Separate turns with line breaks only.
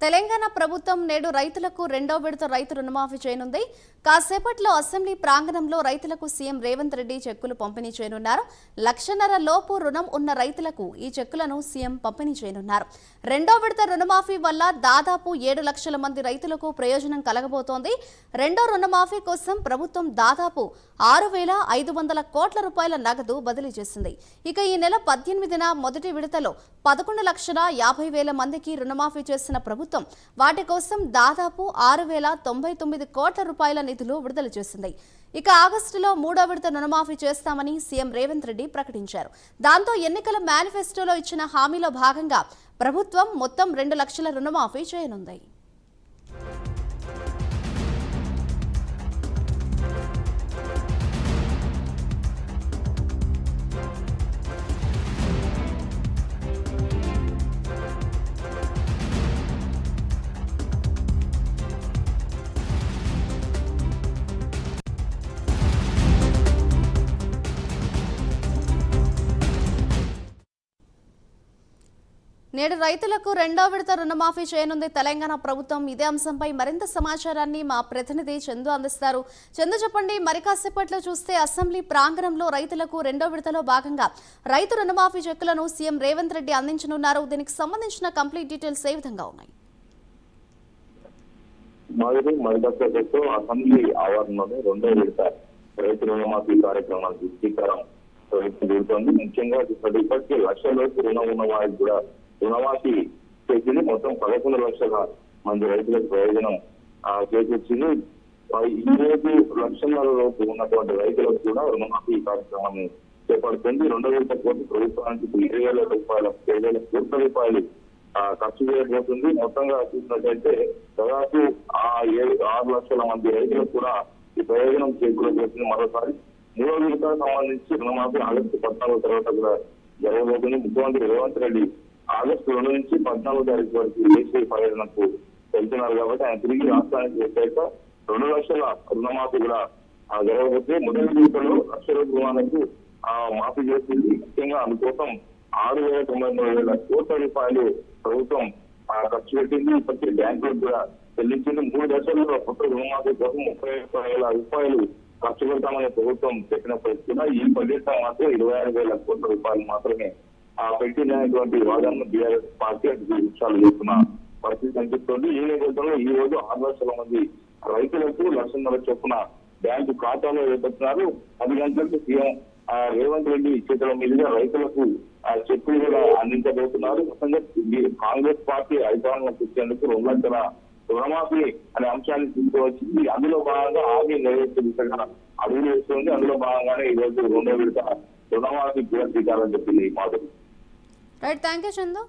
తెలంగాణ ప్రభుత్వం నేడు రైతులకు రెండో విడత రైతు రుణమాఫీ చేయనుంది. కాసేపట్లో అసెంబ్లీ ప్రాంగణంలో రైతులకు సీఎం రేవంత్ రెడ్డి చెక్కులు పంపిణీ చేయనున్నారు. లక్షన్నర లోపు రుణం ఉన్న రైతులకు ఈ చెక్కులను సీఎం పంపిణీ చేయనున్నారు. రెండో విడత రుణమాఫీ వల్ల దాదాపు ఏడు లక్షల మంది రైతులకు ప్రయోజనం కలగబోతోంది. రెండో రుణమాఫీ కోసం ప్రభుత్వం దాదాపు ఆరు వేల ఐదు వందల కోట్ల రూపాయల నగదు బదిలీ చేసింది. ఇక ఈ నెల పద్దెనిమిదిన మొదటి విడతలో పదకొండు లక్షల యాభై వేల మందికి రుణమాఫీ చేసిన ప్రభుత్వం వాటి కోసం దాదాపు ఆరు వేల తొంభై తొమ్మిది కోట్ల రూపాయల నిధులు విడుదల చేసింది. ఇక ఆగస్టులో మూడో విడత రుణమాఫీ చేస్తామని సీఎం రేవంత్ రెడ్డి ప్రకటించారు. దాంతో ఎన్నికల మేనిఫెస్టోలో ఇచ్చిన హామీలో భాగంగా ప్రభుత్వం మొత్తం రెండు లక్షల రుణమాఫీ చేయనుంది. నేడు రైతులకు రెండో విడత రుణమాఫీ చేయనుంది. తెలంగాణ ప్రభుత్వం ఇదే అంశంపై మరింత సమాచారాన్ని మా ప్రతినిధి చందు అందిస్తారు. చందు చెప్పండి మరి కాసేపట్లో చూస్తే అసెంబ్లీ ప్రాంగణంలో రైతులకు రెండో విడతలో భాగంగా రైతు రుణమాఫీ చెక్కులను సీఎం రేవంత్ రెడ్డి అందించనున్నారు. దీనికి సంబంధించిన కంప్లీట్ డీటెయిల్స్ ఏ విధంగా ఉన్నాయి?
మాదిరి మరిదతో అసెంబ్లీ ఆవరణలోనే రెండో విడత రైతు రుణమాఫీ కార్యక్రమానికి శ్రీకారం ముఖ్యంగా ఇప్పటికే లక్షల వరకు రుణం ఉన్న వారికి కూడా రుణమాఫీ చేసింది. మొత్తం పదకొండు లక్షల మంది రైతులకు ప్రయోజనం ఆ, చేకూర్చింది. ఆ, ఈ రోజు లోపు ఉన్నటువంటి రైతులకు కూడా రుణమాఫీ కార్యక్రమాన్ని చేపడుతుంది. రెండు వేల కోటి ప్రభుత్వానికి ఇరవై వేల రూపాయల ఏడు వేల కోట్ల రూపాయలు ఖర్చు చేయబోతుంది. మొత్తంగా చూసినట్లయితే దాదాపు ఆ ఏడు ఆరు లక్షల మంది రైతులకు కూడా ఈ ప్రయోజనం చేకూరబోతుంది. మరోసారి మూడో విడతకు సంబంధించి రుణమాఫీ ఆగస్టు పద్నాలుగు తర్వాత కూడా జరగబోతుంది. ముఖ్యమంత్రి రేవంత్ రెడ్డి ఆగస్టు రెండు నుంచి పద్నాలుగు తారీఖు వరకు ఏసీ పర్యటనకు వెళ్తున్నారు కాబట్టి ఆయన తిరిగి రాష్ట్రానికి వచ్చాక రెండు లక్షల రుణమాఫీ కూడా ఆ, మొదటి విడతలో లక్ష రుణాలకు ఆ, మాఫీ చేసింది. ముఖ్యంగా అందుకోసం ఆరు వేల తొంభై మూడు వేల కోట్ల రూపాయలు ప్రభుత్వం ఆ, ఖర్చు పెట్టింది. ప్రతి బ్యాంకులకు కూడా చెల్లించింది. మూడు దశల్లో కొత్త రుణమాఫీ కోసం ముప్పై వేల రూపాయలు ఖర్చు పెడతామని ప్రభుత్వం చెప్పినప్పటికీ కూడా ఈ బడ్జెట్ మాత్రం ఇరవై ఆరు వేల కోట్ల రూపాయలు మాత్రమే ఆ పెట్టినటువంటి వాదనను బీఆర్ఎస్ పార్టీ అటు విషయాలు చేస్తున్న పరిస్థితి కనిపిస్తుంది. ఈ నేపథ్యంలో ఈ రోజు ఆరు లక్షల మంది రైతులకు లక్షన్నర చొప్పున బ్యాంకు ఖాతాలో వేస్తున్నారు పది గంటలకు సీఎం రేవంత్ రెడ్డి చేతుల మీదుగా రైతులకు ఆ చెక్కులు కూడా అందించబోతున్నారు. మొత్తంగా కాంగ్రెస్ పార్టీ అధికారంలోకి వచ్చేందుకు రెండు లక్షల రుణమాఫీ అనే అంశాన్ని తీసుకువచ్చింది. అందులో భాగంగా హామీ నెరవేర్చే దిశగా అడుగులు వేస్తుంది. అందులో భాగంగానే ఈ రోజు రెండో విడత రుణమాఫీ కూడా శ్రీకారం చెప్పింది Madhuri
right thank you Chandu